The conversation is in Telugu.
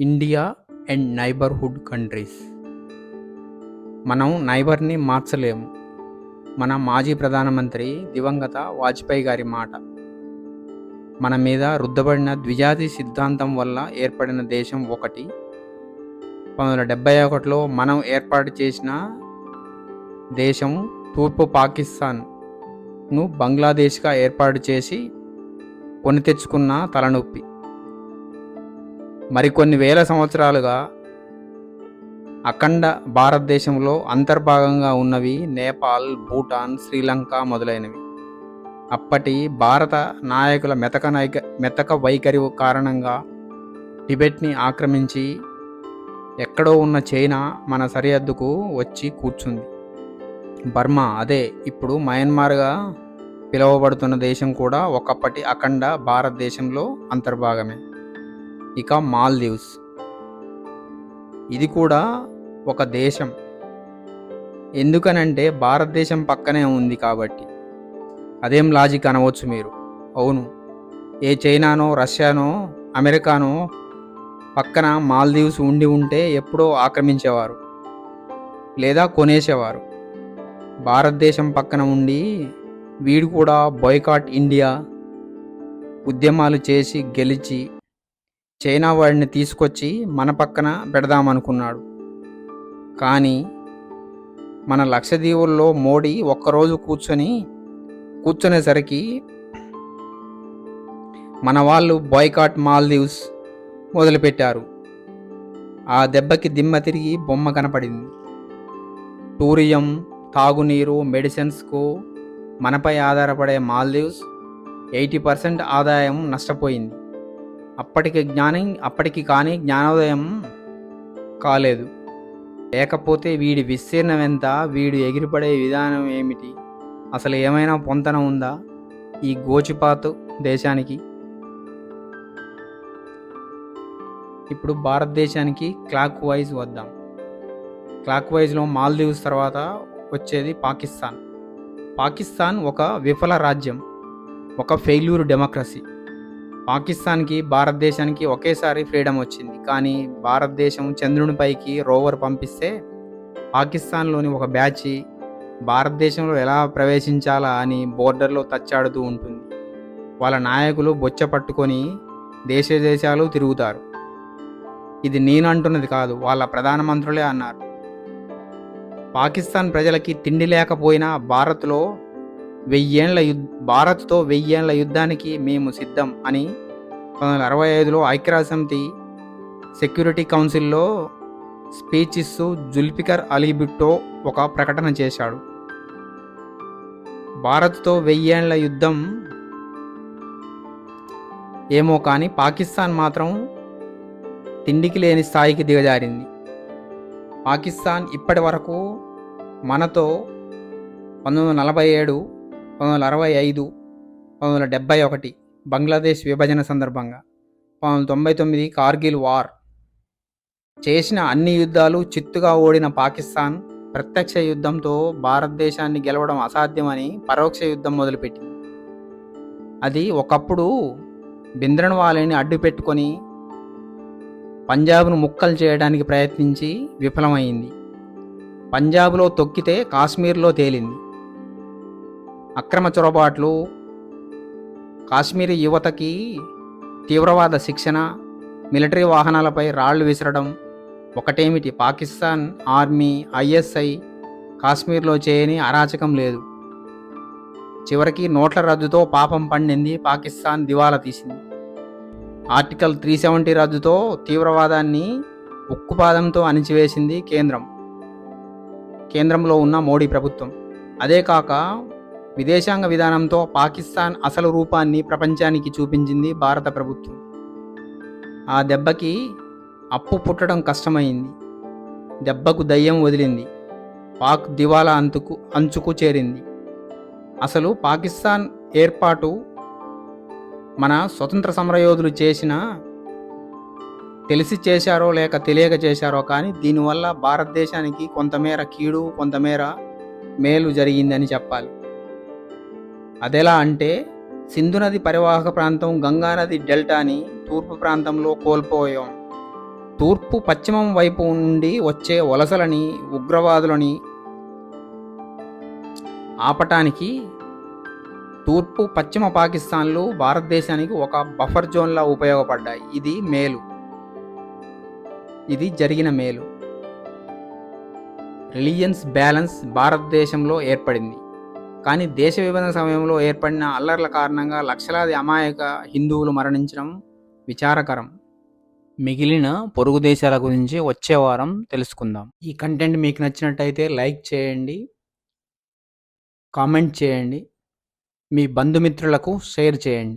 India and neighbourhood countries. మనం నైబర్ని మార్చలేము. మన మాజీ ప్రధానమంత్రి దివంగత వాజ్పేయి గారి మాట. మన మీద రుద్దబడిన ద్విజాతి సిద్ధాంతం వల్ల ఏర్పడిన దేశం ఒకటి. పంతొమ్మిది వందల డెబ్బై ఒకటిలో మనం ఏర్పాటు చేసిన దేశం తూర్పు పాకిస్తాన్ను బంగ్లాదేశ్గా ఏర్పాటు చేసి కొని తెచ్చుకున్న తలనొప్పి. మరికొన్ని వేల సంవత్సరాలుగా అఖండ భారతదేశంలో అంతర్భాగంగా ఉన్నవి నేపాల్ భూటాన్ శ్రీలంక మొదలైనవి. అప్పటి భారత నాయకుల మెతక నైక మెతక వైఖరి కారణంగా టిబెట్ని ఆక్రమించి ఎక్కడో ఉన్న చైనా మన సరిహద్దుకు వచ్చి కూర్చుంది. బర్మా అదే ఇప్పుడు మయన్మార్గా పిలువబడుతున్న దేశం కూడా ఒకప్పటి అఖండ భారతదేశంలో అంతర్భాగమే. ఇక మాల్దీవ్స్. ఇది కూడా ఒక దేశం. ఎందుకనంటే భారతదేశం పక్కనే ఉంది కాబట్టి. అదేం లాజిక్ అనవచ్చు మీరు? అవును. ఏ చైనానో రష్యానో అమెరికానో పక్కన మాల్దీవ్స్ ఉండి ఉంటే ఎప్పుడో ఆక్రమించేవారు. లేదా కొనేసేవారు. భారతదేశం పక్కన ఉండి వీడు కూడా బాయ్కాట్ ఇండియా ఉద్యమాలు చేసి గెలిచి చైనా వాడిని తీసుకొచ్చి మన పక్కన పెడదామనుకున్నాడు. కానీ మన లక్షదీవుల్లో మోడీ ఒక్కరోజు కూర్చొని కూర్చునేసరికి మన వాళ్ళు బాయ్కాట్ మాల్దీవ్స్ మొదలుపెట్టారు. ఆ దెబ్బకి దిమ్మ తిరిగి బొమ్మ కనపడింది. టూరిజం తాగునీరు మెడిసిన్స్కు మనపై ఆధారపడే మాల్దీవ్స్ ఎయిటీ పర్సెంట్ ఆదాయం నష్టపోయింది. అప్పటికి జ్ఞానం అప్పటికి కానీ జ్ఞానోదయం కాలేదు. లేకపోతే వీడి విస్తీర్ణం ఎంత వీడు ఎగిరిపడే విధానం ఏమిటి? అసలు ఏమైనా పొంతన ఉందా ఈ గోచిపాతు దేశానికి? ఇప్పుడు భారతదేశానికి క్లాక్ వైజ్ వద్దాం. క్లాక్ వైజ్లో మాల్దీవ్స్ తర్వాత వచ్చేది పాకిస్తాన్. పాకిస్తాన్ ఒక విఫల రాజ్యం ఒక ఫెయిల్యూర్ డెమోక్రసీ. పాకిస్తాన్కి భారతదేశానికి ఒకేసారి ఫ్రీడమ్ వచ్చింది. కానీ భారతదేశం చంద్రునిపైకి రోవర్ పంపిస్తే పాకిస్తాన్లోని ఒక బ్యాచ్ భారతదేశంలో ఎలా ప్రవేశించాలా అని బోర్డర్లో తచ్చాడుతూ ఉంటుంది. వాళ్ళ నాయకులు బొచ్చ పట్టుకొని దేశ దేశాలు తిరుగుతారు. ఇది నేను అంటున్నది కాదు వాళ్ళ ప్రధానమంత్రులే అన్నారు. పాకిస్తాన్ ప్రజలకి తిండి లేకపోయినా భారత్లో వెయ్యేండ్ల యుద్ భారత్తో వెయ్యేండ్ల యుద్ధానికి మేము సిద్ధం అని పంతొమ్మిది వందల అరవై ఐదులో ఐక్యరాజ్యసమితి సెక్యూరిటీ కౌన్సిల్లో స్పీచ్ ఇస్తూ జుల్ఫికర్ అలీ భుట్టో ఒక ప్రకటన చేశాడు. భారత్తో వెయ్యేండ్ల యుద్ధం ఏమో కానీ పాకిస్తాన్ మాత్రం తిండికి లేని స్థాయికి దిగజారింది. పాకిస్తాన్ ఇప్పటి వరకు మనతో పంతొమ్మిది వందల నలభై ఏడు పంతొమ్మిది వందల అరవై ఐదు పంతొమ్మిది వందల డెబ్బై ఒకటి బంగ్లాదేశ్ విభజన సందర్భంగా పంతొమ్మిది వందల తొంభై తొమ్మిది కార్గిల్ వార్ చేసిన అన్ని యుద్ధాలు చిత్తుగా ఓడిన పాకిస్తాన్ ప్రత్యక్ష యుద్ధంతో భారతదేశాన్ని గెలవడం అసాధ్యమని పరోక్ష యుద్ధం మొదలుపెట్టింది. అది ఒకప్పుడు బింద్రన్వాలేని అడ్డు పెట్టుకొని పంజాబ్ను ముక్కలు చేయడానికి ప్రయత్నించి విఫలమైంది. పంజాబ్లో తొక్కితే కాశ్మీర్లో తేలింది. అక్రమ చొరబాట్లు కాశ్మీరీ యువతకి తీవ్రవాద శిక్షణ మిలిటరీ వాహనాలపై రాళ్ళు విసరడం ఒకటేమిటి? పాకిస్తాన్ ఆర్మీ ఐఎస్ఐ కాశ్మీర్లో చేయని అరాచకం లేదు. చివరికి నోట్ల రద్దుతో పాపం పండింది పాకిస్తాన్ దివాలా తీసింది. ఆర్టికల్ త్రీ సెవెంటీ రద్దుతో తీవ్రవాదాన్ని ఉక్కుపాదంతో అణిచివేసింది కేంద్రం. కేంద్రంలో ఉన్న మోడీ ప్రభుత్వం. అదే కాక విదేశాంగ విధానంతో పాకిస్తాన్ అసలు రూపాన్ని ప్రపంచానికి చూపించింది భారత ప్రభుత్వం. ఆ దెబ్బకి అప్పు పుట్టడం కష్టమైంది. దెబ్బకు దయ్యం వదిలింది. పాక్ దివాలా అంతుకు అంచుకు చేరింది. అసలు పాకిస్తాన్ ఏర్పాటు మన స్వతంత్ర సమరయోధులు చేసిన తెలిసి చేశారో లేక తెలియక చేశారో కానీ దీనివల్ల భారతదేశానికి కొంతమేర కీడు కొంతమేర మేలు జరిగిందని చెప్పాలి. అదెలా అంటే సింధు నది పరివాహక ప్రాంతం గంగానది డెల్టాని తూర్పు ప్రాంతంలో కోల్పోయాం. తూర్పు పశ్చిమం వైపు నుండి వచ్చే వలసలని ఉగ్రవాదులని ఆపటానికి తూర్పు పశ్చిమ పాకిస్తాన్లు భారతదేశానికి ఒక బఫర్ జోన్లా ఉపయోగపడ్డాయి. ఇది మేలు. ఇది జరిగిన మేలు. రిలీజియన్స్ బ్యాలెన్స్ భారతదేశంలో ఏర్పడింది. కానీ దేశ విభజన సమయంలో ఏర్పడిన అల్లర్ల కారణంగా లక్షలాది అమాయక హిందువులు మరణించడం విచారకరం. మిగిలిన పొరుగు దేశాల గురించి వచ్చే వారం తెలుసుకుందాం. ఈ కంటెంట్ మీకు నచ్చినట్టయితే లైక్ చేయండి కామెంట్ చేయండి మీ బంధుమిత్రులకు షేర్ చేయండి.